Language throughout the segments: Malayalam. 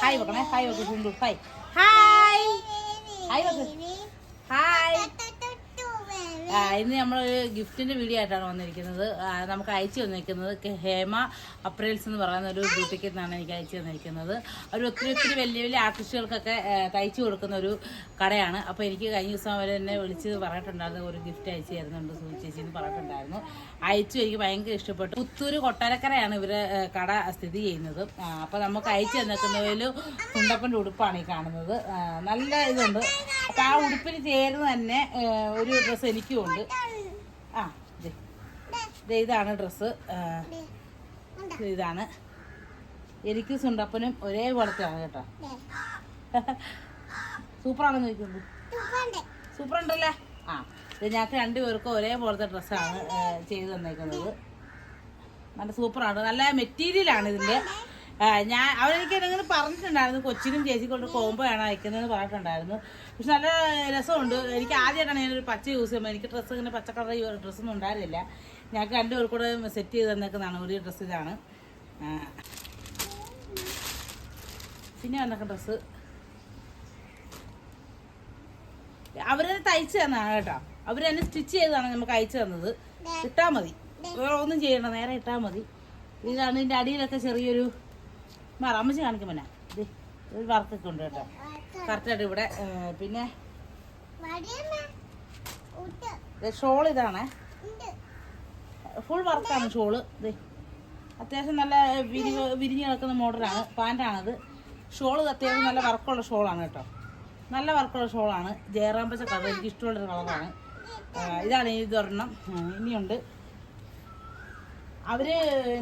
하이 먹으면 하이 먹고 좀 높아이 하이 하이 먹고 하이 ഇന്ന് നമ്മൾ ഗിഫ്റ്റിന്റെ വീഡിയോ ആയിട്ടാണ് വന്നിരിക്കുന്നത്. നമുക്ക് അയച്ചു വന്നിരിക്കുന്നത് ഹേമ അപ്രൈൽസ് എന്ന് പറയുന്ന ഒരു ബ്യൂട്ടിക്ക് നിന്നാണ് എനിക്ക് അയച്ചു തന്നിരിക്കുന്നത്. ഒരു ഒത്തിരി ഒത്തിരി വലിയ വലിയ ആർട്ടിസ്റ്റുകൾക്കൊക്കെ തയ്ച്ചു കൊടുക്കുന്ന ഒരു കടയാണ്. അപ്പോൾ എനിക്ക് കഴിഞ്ഞ ദിവസം അവർ എന്നെ വിളിച്ച് പറഞ്ഞിട്ടുണ്ടായിരുന്നു ഒരു ഗിഫ്റ്റ് അയച്ചു തരുന്നുണ്ട് സൂചി ചേച്ചി എന്ന് പറഞ്ഞിട്ടുണ്ടായിരുന്നു. അയച്ചു എനിക്ക് ഭയങ്കര ഇഷ്ടപ്പെട്ടു. പുത്തൂര് കൊട്ടാരക്കരയാണ് ഇവരെ കട സ്ഥിതി ചെയ്യുന്നത്. അപ്പോൾ നമുക്ക് അയച്ചു തന്നിരിക്കുന്നതിൽ കുണ്ടപ്പന്റെ ഉടുപ്പാണ് ഈ കാണുന്നത്. നല്ല ഇതുണ്ട്. അപ്പം ആ ഉടുപ്പിന് ചേർന്ന് തന്നെ ഒരു ഡ്രസ്സ് എനിക്കും ഉണ്ട്. ആ ഇതാണ് ഡ്രസ്സ്. ഇതാണ്. എനിക്ക് സുണ്ടപ്പനും ഒരേപോലത്തെയാണ് കേട്ടോ. സൂപ്പറാണെന്ന് ചോദിക്കുന്നത് സൂപ്പറുണ്ടല്ലേ? ആ ഇത് ഞങ്ങൾക്ക് രണ്ടുപേർക്കും ഒരേപോലത്തെ ഡ്രസ്സാണ് ചെയ്തു തന്നേക്കുന്നത്. നല്ല സൂപ്പറാണ്. നല്ല മെറ്റീരിയലാണ് ഇതിന്റെ. ഞാൻ അവരെനിക്ക് എന്തെങ്കിലും പറഞ്ഞിട്ടുണ്ടായിരുന്നു. കൊച്ചിനും ചേച്ചിക്കൊണ്ട് ആണ് അയക്കുന്നതെന്ന് പറഞ്ഞിട്ടുണ്ടായിരുന്നു. പക്ഷെ നല്ല രസമുണ്ട്. എനിക്ക് ആദ്യമായിട്ടാണ് ഞാനൊരു പച്ച യൂസ് ചെയ്യുമ്പോൾ എനിക്ക് ഡ്രസ്സ് ഇങ്ങനെ പച്ച കളർ ഡ്രസ്സൊന്നും ഉണ്ടായിരുന്നില്ല. ഞങ്ങൾക്ക് രണ്ടുപേർക്കും കൂടെ സെറ്റ് ചെയ്ത് തന്നേക്കുന്നതാണ് ഒരു ഡ്രസ്സ് ഇതാണ്. പിന്നെ വന്നൊക്കെ ഡ്രസ്സ് അവരെ തയ്ച്ചു തന്നാണ് കേട്ടോ. അവർ തന്നെ സ്റ്റിച്ച് ചെയ്താണ് നമുക്ക് അയച്ചു തന്നത്. ഇട്ടാൽ മതി. വേറെ ഒന്നും ചെയ്യണ്ട. നേരെ ഇട്ടാൽ മതി. ഇതാണ് ഇതിന്റെ അടിയിലൊക്കെ ചെറിയൊരു മറമ്മച്ച് കാണിക്കും പിന്നെ ഇത് ഒരു വർക്കൊക്കെ ഉണ്ട് കേട്ടോ. കറക്റ്റായിട്ട് ഇവിടെ പിന്നെ ഷോൾ ഇതാണ്. ഫുൾ വർക്കാണ് ഷോൾ ഇത് അത്യാവശ്യം നല്ല വിരി വിരിഞ്ഞ് കിടക്കുന്ന മോഡലാണ് പാന്റാണത് ഷോൾ അത്യാവശ്യം നല്ല വർക്കുള്ള ഷോളാണ് കേട്ടോ. നല്ല വർക്കുള്ള ഷോളാണ്. ജയറാം പച്ച കളർ എനിക്ക് ഇഷ്ടമുള്ളൊരു കളറാണ് ഇതാണ് ഇതൊരെണ്ണം. ഇനിയുണ്ട്. അവർ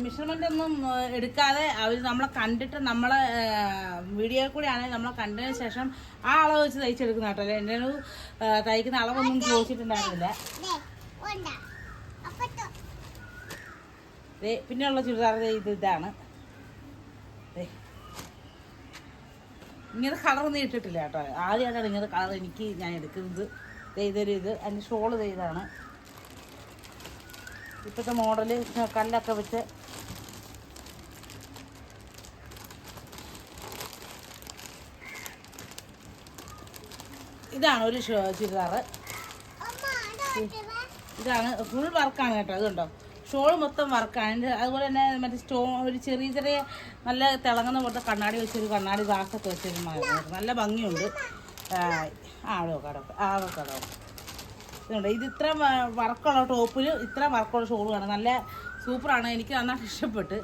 മെഷർമെന്റ് ഒന്നും എടുക്കാതെ അവർ നമ്മളെ കണ്ടിട്ട് നമ്മളെ വീഡിയോ കൂടി ആണെങ്കിൽ നമ്മളെ കണ്ടതിന് ശേഷം ആ അളവ് വെച്ച് തയ്ച്ചെടുക്കുന്ന കേട്ടോ. എന്റെ ഒരു തയ്ക്കുന്ന അളവൊന്നും ചോദിച്ചിട്ടുണ്ടായിരുന്നില്ല. പിന്നെയുള്ള ചുരിദാർ ഇത് ഇതാണ്. ഇങ്ങനെ കളർ കളറൊന്നും ഇട്ടിട്ടില്ല കേട്ടോ. ആദ്യമായിട്ടാണ് ഇങ്ങനെ കളർ എനിക്ക് ഞാൻ എടുക്കുന്നത്. ഇതൊരു ഇത്. അതിന്റെ ഷോൾ ഇതാണ്. ഇപ്പോഴത്തെ മോഡൽ കല്ലൊക്കെ വെച്ച് ഇതാണ് ഒരു ചുരിദാറ് ഇതാണ് ഫുൾ വർക്കാണ് കേട്ടോ അതുണ്ടോ? ഷോൾ മൊത്തം വർക്കാണ് അതുപോലെ തന്നെ മറ്റേ സ്റ്റോ ഒരു ചെറിയ ചെറിയ നല്ല തിളങ്ങുന്ന പോലത്തെ കണ്ണാടി വെച്ചൊരു കണ്ണാടി ഗ്ലാസ്സൊക്കെ വെച്ചൊരു നല്ല ഭംഗിയുണ്ട്. ആ ആ അതൊക്കെ അടോക്കെ ഇതുണ്ട്. ഇത് ഇത്ര വർക്കുള്ള ടോപ്പിൽ ഇത്ര വർക്കുള്ള ഷോളുമാണ് നല്ല സൂപ്പറാണ്. എനിക്ക് നന്നായിട്ട് ഇഷ്ടപ്പെട്ട്.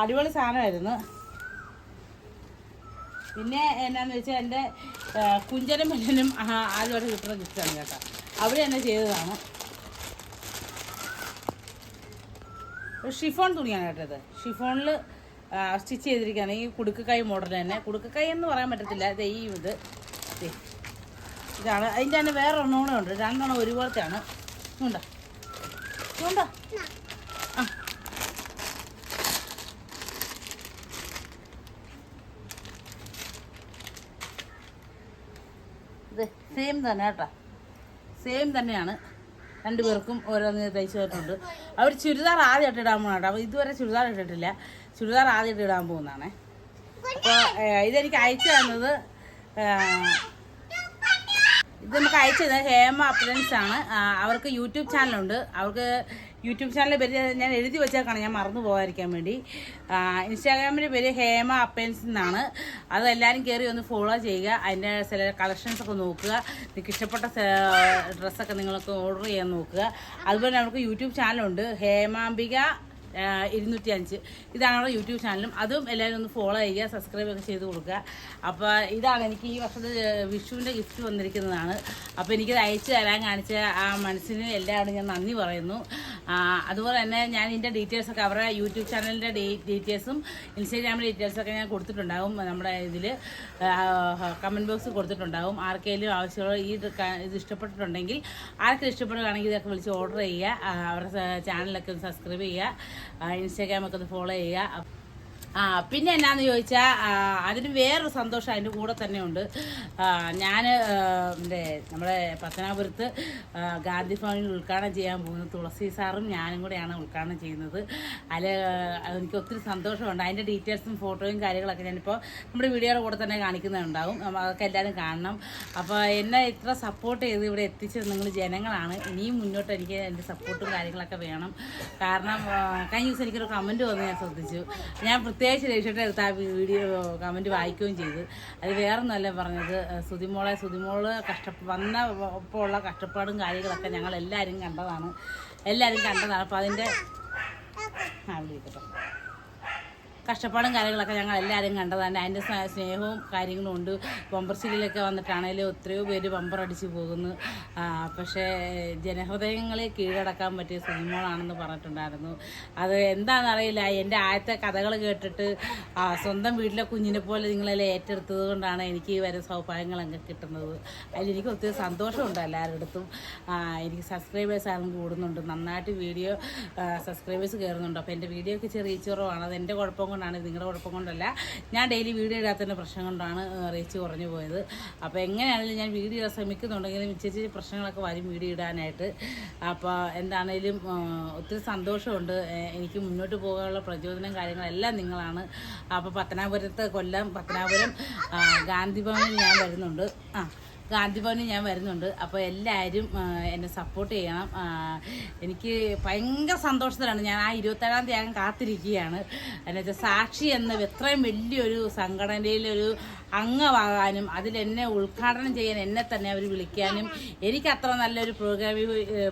അടിപൊളി സാധനമായിരുന്നു. പിന്നെ എന്നാന്ന് വെച്ചാൽ എന്റെ കുഞ്ചനും മെല്ലനും ആദ്യമായിട്ട് കിട്ടുന്ന ഗിഫ്റ്റാണ് കേട്ടോ. അവർ തന്നെ ചെയ്തതാണ്. ഷിഫോൺ തുണിയാണ് കേട്ടത് ഷിഫോണിൽ സ്റ്റിച്ച് ചെയ്തിരിക്കുകയാണ്. ഈ കുടുക്ക് മോഡൽ തന്നെ. കുടുക്കക്കൈ എന്ന് പറയാൻ പറ്റത്തില്ല. ദേ ഈ ഇത്. ഇതാണ്. അതിന്റെ തന്നെ വേറെ ഒരെണ്ണം ഉണ്ട്. രണ്ടെണ്ണം ഒരുപോലത്തെയാണ്. ഉണ്ടോ ഉണ്ടോ ആ. ഇത് സെയിം തന്നെ കേട്ടോ. സെയിം തന്നെയാണ്. രണ്ടുപേർക്കും ഓരോന്ന് തയ്ച്ചു തന്നിട്ടുണ്ട്. അവർ ചുരിദാർ ആദ്യമായിട്ട് ഇടാൻ പോകുന്നുണ്ട് അപ്പോൾ ഇതുവരെ ചുരിദാർ ഇട്ടിട്ടില്ല. ചുരിദാർ ആദ്യമായിട്ട് ഇടാൻ പോകുന്നതാണ്. അപ്പോൾ ഇതെനിക്ക് അയച്ചു തന്നത് ഇത് നമുക്ക് അയച്ചു ഹേമ അപ്ലൻസ് ആണ്. അവർക്ക് യൂട്യൂബ് ചാനലുണ്ട്. അവർക്ക് യൂട്യൂബ് ചാനലിന്റെ പേര് ഞാൻ എഴുതി വെച്ചേക്കാണ്. ഞാൻ മറന്നു പോകാതിരിക്കാൻ വേണ്ടി. ഇൻസ്റ്റാഗ്രാമിന്റെ പേര് ഹേമ അപ്പൻസ് എന്നാണ്. അത് എല്ലാവരും കയറി ഒന്ന് ഫോളോ ചെയ്യുക. അതിന്റെ ചില കളക്ഷൻസ് ഒക്കെ നോക്കുക. നിങ്ങൾക്ക് ഇഷ്ടപ്പെട്ട ഡ്രസ്സൊക്കെ നിങ്ങൾക്ക് ഓർഡർ ചെയ്യാൻ നോക്കുക. അതുപോലെ അവർക്ക് യൂട്യൂബ് ചാനലുണ്ട്. ഹേമാംബിക ഇരുന്നൂറ്റി അഞ്ച് ഇതാണ് നമ്മുടെ യൂട്യൂബ് ചാനലും. അതും എല്ലാവരും ഒന്ന് ഫോളോ ചെയ്യുക സബ്സ്ക്രൈബ് ഒക്കെ ചെയ്ത് കൊടുക്കുക. അപ്പോൾ ഇതാണ് എനിക്ക് ഈ വർഷത്തെ വിഷുവിന്റെ ഗിഫ്റ്റ് വന്നിരിക്കുന്നതാണ്. അപ്പോൾ എനിക്കത് അയച്ചു തരാൻ കാണിച്ച ആ മനസ്സിന് എല്ലാവരോടും ഞാൻ നന്ദി പറയുന്നു. അതുപോലെ തന്നെ ഞാൻ ഇതിന്റെ ഡീറ്റെയിൽസൊക്കെ അവരുടെ യൂട്യൂബ് ചാനലിന്റെ ഡീറ്റെയിൽസും ഇൻസ്റ്റാഗ്രാമിന്റെ ഡീറ്റെയിൽസൊക്കെ ഞാൻ കൊടുത്തിട്ടുണ്ടാകും നമ്മുടെ ഇതിൽ കമന്റ് ബോക്സിൽ കൊടുത്തിട്ടുണ്ടാകും ആർക്കെങ്കിലും ആവശ്യമുള്ള ഈ ഇത് ഇഷ്ടപ്പെട്ടിട്ടുണ്ടെങ്കിൽ ആർക്കും ഇഷ്ടപ്പെടുകയാണെങ്കിൽ ഇതൊക്കെ വിളിച്ച് ഓർഡർ ചെയ്യുക. അവരുടെ ചാനലൊക്കെ സബ്സ്ക്രൈബ് ചെയ്യുക. ഇൻസ്റ്റാഗ്രാമൊക്കെ ഒന്ന് ഫോളോ ചെയ്യുക. ആ പിന്നെ എന്നാന്ന് ചോദിച്ചാൽ അതിന് വേറൊരു സന്തോഷം അതിന്റെ കൂടെ തന്നെ ഉണ്ട് ഞാൻ എന്റെ നമ്മുടെ പത്തനാപുരത്ത് ഗാന്ധി ഭവനിൽ ഉദ്ഘാടനം ചെയ്യാൻ പോകുന്നത് തുളസി സാറും ഞാനും കൂടെയാണ് ഉദ്ഘാടനം ചെയ്യുന്നത്. അതിൽ എനിക്ക് ഒത്തിരി സന്തോഷമുണ്ട്. അതിന്റെ ഡീറ്റെയിൽസും ഫോട്ടോയും കാര്യങ്ങളൊക്കെ ഞാനിപ്പോൾ നമ്മുടെ വീഡിയോയുടെ കൂടെ തന്നെ കാണിക്കുന്നുണ്ടാവും. അതൊക്കെ എല്ലാവരും കാണണം. അപ്പോൾ എന്നെ ഇത്ര സപ്പോർട്ട് ചെയ്ത് ഇവിടെ എത്തിച്ചത് നിങ്ങൾ ജനങ്ങളാണ്. ഇനിയും മുന്നോട്ട് എനിക്ക് എന്റെ സപ്പോർട്ടും കാര്യങ്ങളൊക്കെ വേണം. കാരണം കഴിഞ്ഞ ദിവസം എനിക്കൊരു കമന്റ് വന്ന് ഞാൻ ശ്രദ്ധിച്ചു. ഞാൻ പ്രത്യേകിച്ച് രക്ഷിട്ട് വീഡിയോ കമന്റ് വായിക്കുകയും ചെയ്തു. അത് വേറൊന്നല്ല പറഞ്ഞത് സുതിമോളെ സുതിമോൾ കഷ്ട വന്ന ഇപ്പോൾ ഉള്ള കഷ്ടപ്പാടും കാര്യങ്ങളൊക്കെ ഞങ്ങൾ എല്ലാവരും കണ്ടതാണ്. എല്ലാവരും കണ്ടതാണ്. അപ്പോൾ അതിന്റെ ആ വിളിക്കട്ടെ. കഷ്ടപ്പാടും കാര്യങ്ങളൊക്കെ ഞങ്ങൾ എല്ലാവരും കണ്ടതാണ് അതിന്റെ സ്നേഹവും കാര്യങ്ങളും ഉണ്ട്. ബമ്പർ സീലിലൊക്കെ വന്നിട്ടാണെങ്കിലും എത്രയോ പേര് ബമ്പർ അടിച്ച് പോകുന്നു. പക്ഷേ ജനഹൃദയങ്ങളെ കീഴടക്കാൻ പറ്റിയ സിനിമകളാണെന്ന് പറഞ്ഞിട്ടുണ്ടായിരുന്നു. അത് എന്താണെന്നറിയില്ല. എന്റെ ആദ്യത്തെ കഥകൾ കേട്ടിട്ട് സ്വന്തം വീട്ടിലെ കുഞ്ഞിനെ പോലെ നിങ്ങളെല്ലാം ഏറ്റെടുത്തത് കൊണ്ടാണ് എനിക്ക് വരെ സൗഭാഗ്യങ്ങളൊക്കെ കിട്ടുന്നത്. അതിലെനിക്ക് ഒത്തിരി സന്തോഷമുണ്ട് എല്ലാവരുടെ അടുത്തും. എനിക്ക് സബ്സ്ക്രൈബേഴ്സ് ആയാലും കൂടുന്നുണ്ട്. നന്നായിട്ട് വീഡിയോ സബ്സ്ക്രൈബേഴ്സ് കയറുന്നുണ്ട്. അപ്പോൾ എന്റെ വീഡിയോ ഒക്കെ ചെറിയ കുറവാണ്. അത് എന്റെ കുഴപ്പം കൊണ്ടാണ് നിങ്ങളുടെ കുഴപ്പം കൊണ്ടല്ല. ഞാൻ ഡെയിലി വീഡിയോ ഇടാത്തതിന്റെ പ്രശ്നം കൊണ്ടാണ് റീച്ച് കുറഞ്ഞു പോയത്. അപ്പോൾ എങ്ങനെയാണെങ്കിലും ഞാൻ വീഡിയോ ഇടാൻ ശ്രമിക്കുന്നുണ്ടെങ്കിലും ഇച്ചിരി പ്രശ്നങ്ങളൊക്കെ വരും വീഡിയോ ഇടാനായിട്ട്. അപ്പോൾ എന്താണേലും ഒത്തിരി സന്തോഷമുണ്ട്. എനിക്ക് മുന്നോട്ട് പോകാനുള്ള പ്രചോദനം കാര്യങ്ങളെല്ലാം നിങ്ങളാണ്. അപ്പോൾ പത്തനാപുരത്ത് കൊല്ലം പത്തനാപുരം ഗാന്ധി ഭവനിൽ ഞാൻ വരുന്നുണ്ട്. ആ ഗാന്ധി ഭവനിൽ ഞാൻ വരുന്നുണ്ട്. അപ്പോൾ എല്ലാവരും എന്നെ സപ്പോർട്ട് ചെയ്യണം. എനിക്ക് ഭയങ്കര സന്തോഷത്തിലാണ്. ഞാൻ ആ ഇരുപത്തേഴാം തീയതി ഞാൻ കാത്തിരിക്കുകയാണ്. എന്നുവെച്ചാൽ സാക്ഷി എന്ന ഇത്രയും വലിയൊരു സംഘടനയിലൊരു അംഗമാകാനും അതിൽ എന്നെ ഉദ്ഘാടനം ചെയ്യാൻ എന്നെ തന്നെ അവർ വിളിക്കാനും എനിക്ക് അത്ര നല്ലൊരു പ്രോഗ്രാമിൽ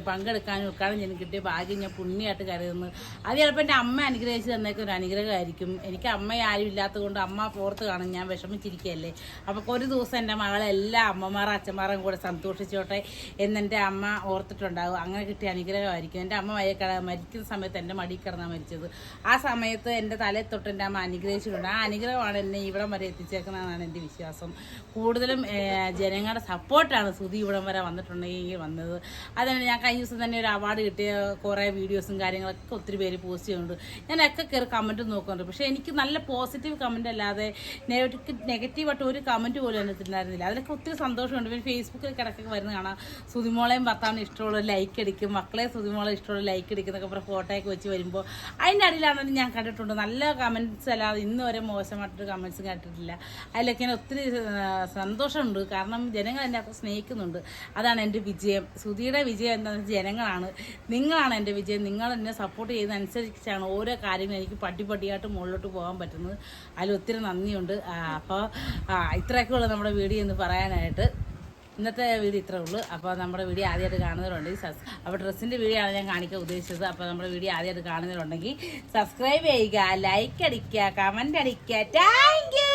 പങ്കെടുക്കാനും ഉദ്ഘാടനം ചെയ്യാൻ കിട്ടിയ ഭാഗ്യം ഞാൻ പുണ്യമായിട്ട് കരുതുന്നു. അത് ചിലപ്പോൾ എന്റെ അമ്മ അനുഗ്രഹിച്ച് തന്നേക്കൊരു അനുഗ്രഹമായിരിക്കും. എനിക്ക് അമ്മ ആരും ഇല്ലാത്തത് കൊണ്ട് അമ്മ പുറത്ത് കാണും. ഞാൻ വിഷമിച്ചിരിക്കുകയല്ലേ? അപ്പോൾ ഒരു ദിവസം എന്റെ മകളെ എല്ലാ അമ്മമാരും അച്ഛന്മാരും കൂടെ സന്തോഷിച്ചോട്ടെ എന്നെന്റെ അമ്മ ഓർത്തിട്ടുണ്ടാകും. അങ്ങനെ കിട്ടിയ അനുഗ്രഹമായിരിക്കും. എന്റെ അമ്മ മരിക്കട മരിക്കുന്ന സമയത്ത് എന്റെ മടി കിടന്നാണ് മരിച്ചത്. ആ സമയത്ത് എന്റെ തലയിൽ തൊട്ട് എന്റെ അമ്മ അനുഗ്രഹിച്ചിട്ടുണ്ട്. ആ അനുഗ്രഹമാണ് എന്നെ ഇവിടം വരെ എത്തിച്ചേക്കുന്നതെന്നാണ് എന്റെ വിശ്വാസം കൂടുതലും ജനങ്ങളുടെ സപ്പോർട്ടാണ് സുധി ഇവിടം വരെ വന്നിട്ടുണ്ടെങ്കിൽ വന്നത്. അതുകൊണ്ട് ഞാൻ കഴിഞ്ഞ ദിവസം തന്നെ ഒരു അവാർഡ് കിട്ടിയ കുറേ വീഡിയോസും കാര്യങ്ങളൊക്കെ ഒത്തിരി പേര് പോസ്റ്റ് ചെയ്യുന്നുണ്ട്. ഞാനൊക്കെ കയറി കമന്റ് നോക്കുന്നുണ്ട്. പക്ഷേ എനിക്ക് നല്ല പോസിറ്റീവ് കമന്റ് അല്ലാതെ നെഗറ്റീവ് നെഗറ്റീവായിട്ട് ഒരു കമന്റ് പോലും എന്നിട്ടുണ്ടായിരുന്നില്ല അതിലൊക്കെ ഒത്തിരി സന്തോഷമുണ്ട്. പിന്നെ ഫേസ്ബുക്കിൽ കിടക്കൊക്കെ വരുന്ന കാണാം. സുതിമോളെയും ഭർത്താവിന് ഇഷ്ടമുള്ള ലൈക്ക് അടിക്കും. മക്കളെ സുതിമോളെ ഇഷ്ടമുള്ള ലൈക്ക് അടിക്കുന്നൊക്കെ പറഞ്ഞ ഫോട്ടോയൊക്കെ വെച്ച് വരുമ്പോൾ അതിന്റെ അടിയിലാണെങ്കിലും ഞാൻ കണ്ടിട്ടുണ്ട്. നല്ല കമന്റ്സ് അല്ലാതെ ഇന്നുവരെ മോശമായിട്ടൊരു കമന്റ്സ് കണ്ടിട്ടില്ല. അതിലൊക്കെ ഞാൻ ഒത്തിരി സന്തോഷമുണ്ട്. കാരണം ജനങ്ങൾ എന്നെ അത്ര സ്നേഹിക്കുന്നുണ്ട്. അതാണ് എന്റെ വിജയം. സുധിയുടെ വിജയം എന്താണെന്ന് വെച്ചാൽ ജനങ്ങളാണ്. നിങ്ങളാണ് എന്റെ വിജയം. നിങ്ങൾ എന്നെ സപ്പോർട്ട് ചെയ്യുന്നതനുസരിച്ചാണ് ഓരോ കാര്യങ്ങളും എനിക്ക് പടിപടിയായിട്ട് മുകളിലോട്ട് പോകാൻ പറ്റുന്നത്. അതിൽ ഒത്തിരി നന്ദിയുണ്ട്. അപ്പോൾ ഇത്രയൊക്കെ ഉള്ളൂ നമ്മുടെ വീഡിയോ എന്ന് പറയാനായിട്ട്. ഇന്നത്തെ വീഡിയോ ഇത്രേ ഉള്ളൂ. അപ്പോൾ നമ്മുടെ വീഡിയോ ആദ്യമായിട്ട് കാണുന്നവരുണ്ടെങ്കിൽ സബ്സ് അപ്പോൾ ഡ്രസ്സിന്റെ വീഡിയോ ആണ് ഞാൻ കാണിക്കാൻ ഉദ്ദേശിച്ചത്. അപ്പോൾ നമ്മുടെ വീഡിയോ ആദ്യമായിട്ട് കാണുന്നവരുണ്ടെങ്കിൽ സബ്സ്ക്രൈബ് ചെയ്യുക ലൈക്ക് അടിക്കുക കമന്റ് അടിക്കുക. Thank you